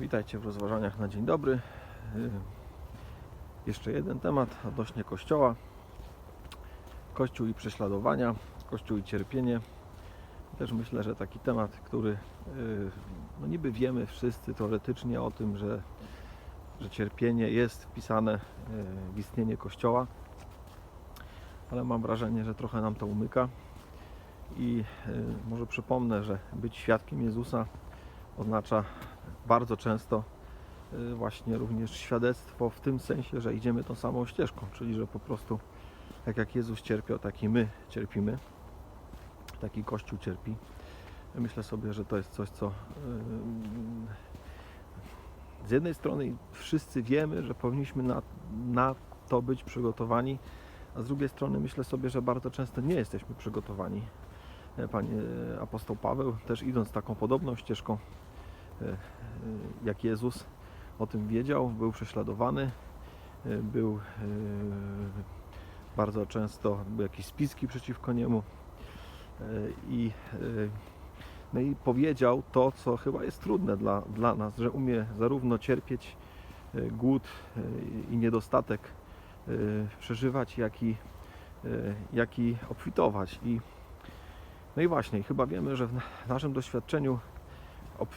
Witajcie w rozważaniach na dzień dobry. Y, Jeszcze jeden temat odnośnie Kościoła. Kościół i prześladowania, Kościół i cierpienie. Też myślę, że taki temat, który y, no niby wiemy wszyscy teoretycznie o tym, że, że cierpienie jest wpisane y, w istnienie Kościoła, ale mam wrażenie, że trochę nam to umyka. I może przypomnę, że być świadkiem Jezusa oznacza bardzo często y, właśnie również świadectwo w tym sensie, że idziemy tą samą ścieżką, czyli że po prostu tak jak Jezus cierpiał, tak i my cierpimy, taki Kościół cierpi. Myślę sobie, że to jest coś, co z jednej strony wszyscy wiemy, że powinniśmy na, na to być przygotowani, a z drugiej strony myślę sobie, że bardzo często nie jesteśmy przygotowani. E, Panie apostoł Paweł, też idąc taką podobną ścieżką, e, e, jak Jezus o tym wiedział, był prześladowany, e, był e, bardzo często były jakieś spiski przeciwko niemu i, no i powiedział to, co chyba jest trudne dla, dla nas, że umie zarówno cierpieć głód i niedostatek przeżywać, jak i, jak i obfitować. I, no i właśnie, chyba wiemy, że w na- naszym doświadczeniu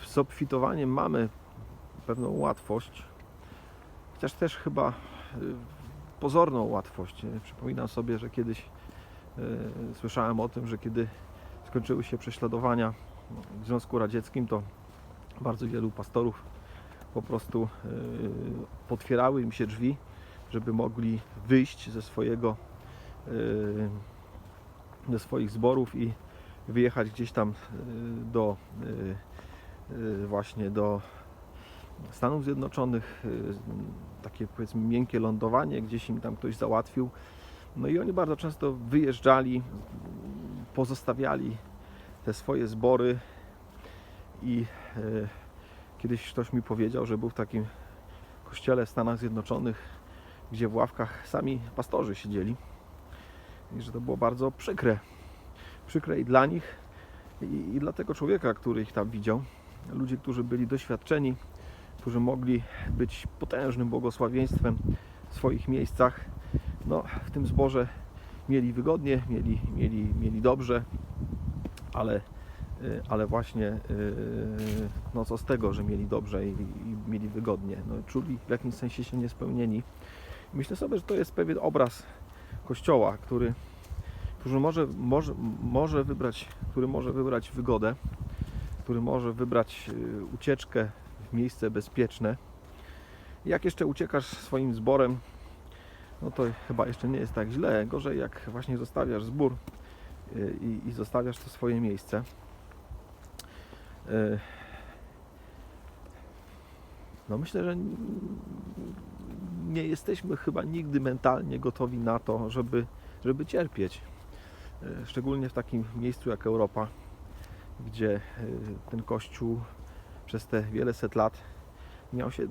z obfitowaniem mamy pewną łatwość, chociaż też chyba y, pozorną łatwość. Y, Przypominam sobie, że kiedyś y, słyszałem o tym, że kiedy skończyły się prześladowania w Związku Radzieckim, to bardzo wielu pastorów po prostu potwierały im się drzwi, żeby mogli wyjść ze swojego ze swoich zborów i wyjechać gdzieś tam do właśnie do Stanów Zjednoczonych, y, takie powiedzmy miękkie lądowanie, gdzieś im tam ktoś załatwił. No i oni bardzo często wyjeżdżali, pozostawiali te swoje zbory i y, kiedyś ktoś mi powiedział, że był w takim kościele w Stanach Zjednoczonych, gdzie w ławkach sami pastorzy siedzieli i że to było bardzo przykre. Przykre i dla nich, i, i dla tego człowieka, który ich tam widział. Ludzie, którzy byli doświadczeni, którzy mogli być potężnym błogosławieństwem w swoich miejscach. No, w tym zborze mieli wygodnie, mieli, mieli, mieli dobrze, ale, y, ale właśnie y, no co z tego, że mieli dobrze i, i mieli wygodnie. No, czuli w jakimś sensie się niespełnieni. Myślę sobie, że to jest pewien obraz Kościoła, który, który może, może, może wybrać, który może wybrać wygodę, który może wybrać y, ucieczkę w miejsce bezpieczne. Jak jeszcze uciekasz swoim zborem, no to chyba jeszcze nie jest tak źle. Gorzej jak właśnie zostawiasz zbór y, i, i zostawiasz to swoje miejsce. Y, No myślę, że nie jesteśmy chyba nigdy mentalnie gotowi na to, żeby, żeby cierpieć. Szczególnie w takim miejscu jak Europa, gdzie y, ten kościół przez te wiele set lat miał się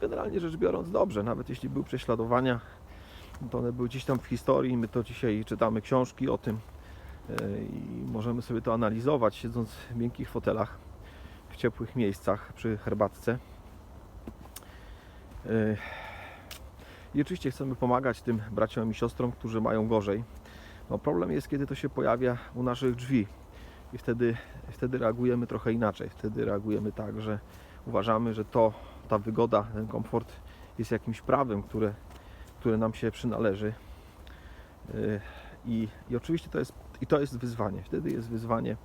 generalnie rzecz biorąc dobrze, nawet jeśli były prześladowania, to one były gdzieś tam w historii, my to dzisiaj czytamy książki o tym y, i możemy sobie to analizować, siedząc w miękkich fotelach, w ciepłych miejscach przy herbatce. Y, I oczywiście chcemy pomagać tym braciom i siostrom, którzy mają gorzej. No problem jest, kiedy to się pojawia u naszych drzwi i wtedy, wtedy reagujemy trochę inaczej. Wtedy reagujemy tak, że uważamy, że to, ta wygoda, ten komfort jest jakimś prawem, które, które nam się przynależy. Yy, I, I oczywiście to jest, i to jest wyzwanie. Wtedy jest wyzwanie,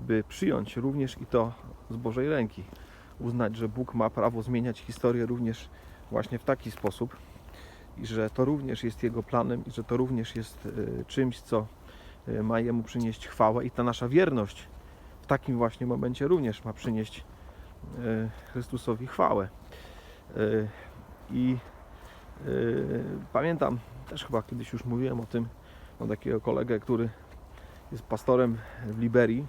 by przyjąć również i to z Bożej ręki. Uznać, że Bóg ma prawo zmieniać historię również właśnie w taki sposób i że to również jest Jego planem i że to również jest yy, czymś, co y, ma Jemu przynieść chwałę i ta nasza wierność w takim właśnie momencie również ma przynieść y, Chrystusowi chwałę. Y, I y, pamiętam, też chyba kiedyś już mówiłem o tym, mam takiego kolegę, który jest pastorem w Liberii,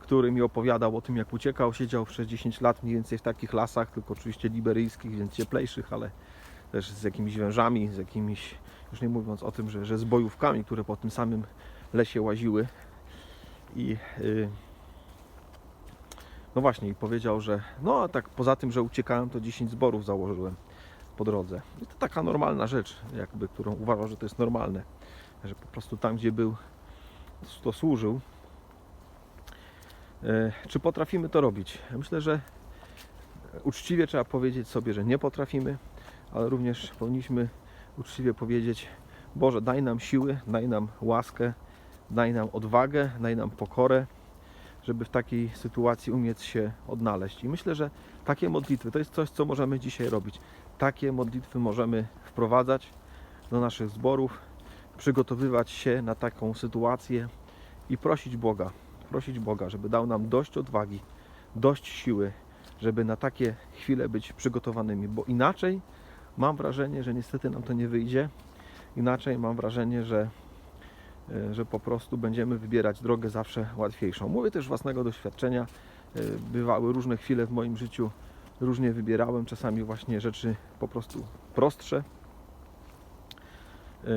który mi opowiadał o tym, jak uciekał, siedział przez 10 lat mniej więcej w takich lasach, tylko oczywiście liberyjskich, więc cieplejszych, ale też z jakimiś wężami, z jakimiś, już nie mówiąc o tym, że, że z bojówkami, które po tym samym lesie łaziły. I y, No właśnie, i powiedział, że no a tak poza tym, że uciekałem, to 10 zborów założyłem po drodze. I to taka normalna rzecz, jakby, którą uważał, że to jest normalne, że po prostu tam, gdzie był, to służył. E, Czy potrafimy to robić? Myślę, że uczciwie trzeba powiedzieć sobie, że nie potrafimy, ale również powinniśmy uczciwie powiedzieć: Boże, daj nam siły, daj nam łaskę, daj nam odwagę, daj nam pokorę, żeby w takiej sytuacji umieć się odnaleźć. I myślę, że takie modlitwy to jest coś, co możemy dzisiaj robić. Takie modlitwy możemy wprowadzać do naszych zborów, przygotowywać się na taką sytuację i prosić Boga, prosić Boga, żeby dał nam dość odwagi, dość siły, żeby na takie chwile być przygotowanymi, bo inaczej mam wrażenie, że niestety nam to nie wyjdzie. Inaczej mam wrażenie, że, e, że po prostu będziemy wybierać drogę zawsze łatwiejszą. Mówię też własnego doświadczenia. E, Bywały różne chwile w moim życiu, różnie wybierałem, czasami właśnie rzeczy po prostu prostsze. E,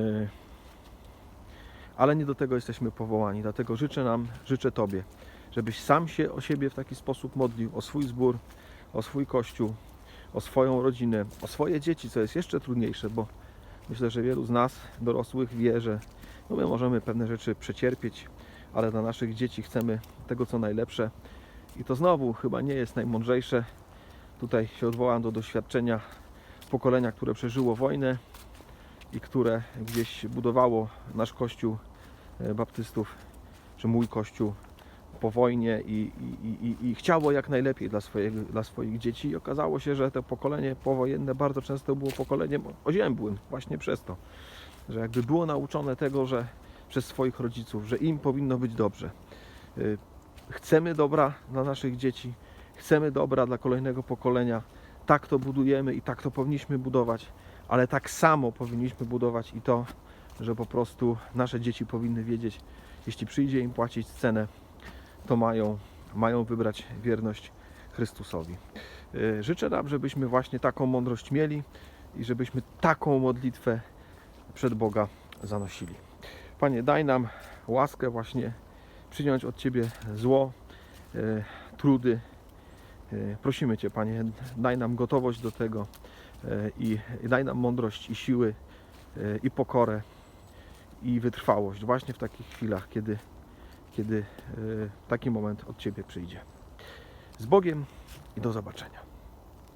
Ale nie do tego jesteśmy powołani, dlatego życzę nam, życzę Tobie, żebyś sam się o siebie w taki sposób modlił, o swój zbór, o swój kościół, o swoją rodzinę, o swoje dzieci, co jest jeszcze trudniejsze, bo myślę, że wielu z nas, dorosłych, wie, że no my możemy pewne rzeczy przecierpieć, ale dla naszych dzieci chcemy tego, co najlepsze. I to znowu chyba nie jest najmądrzejsze. Tutaj się odwołam do doświadczenia pokolenia, które przeżyło wojnę i które gdzieś budowało nasz kościół e, baptystów, czy mój kościół po wojnie i, i, i, i chciało jak najlepiej dla, swojego, dla swoich dzieci. I okazało się, że to pokolenie powojenne bardzo często było pokoleniem oziębłym, właśnie przez to, że jakby było nauczone tego, że przez swoich rodziców, że im powinno być dobrze. Y, Chcemy dobra dla naszych dzieci, chcemy dobra dla kolejnego pokolenia. Tak to budujemy i tak to powinniśmy budować, ale tak samo powinniśmy budować i to, że po prostu nasze dzieci powinny wiedzieć, jeśli przyjdzie im płacić cenę, to mają, mają wybrać wierność Chrystusowi. Y, Życzę nam, żebyśmy właśnie taką mądrość mieli i żebyśmy taką modlitwę przed Boga zanosili. Panie, daj nam łaskę właśnie przyjąć od Ciebie zło, y, trudy. Y, Prosimy Cię, Panie, daj nam gotowość do tego i daj nam mądrość i siły i pokorę i wytrwałość właśnie w takich chwilach, kiedy, kiedy y, taki moment od Ciebie przyjdzie. Z Bogiem i do zobaczenia.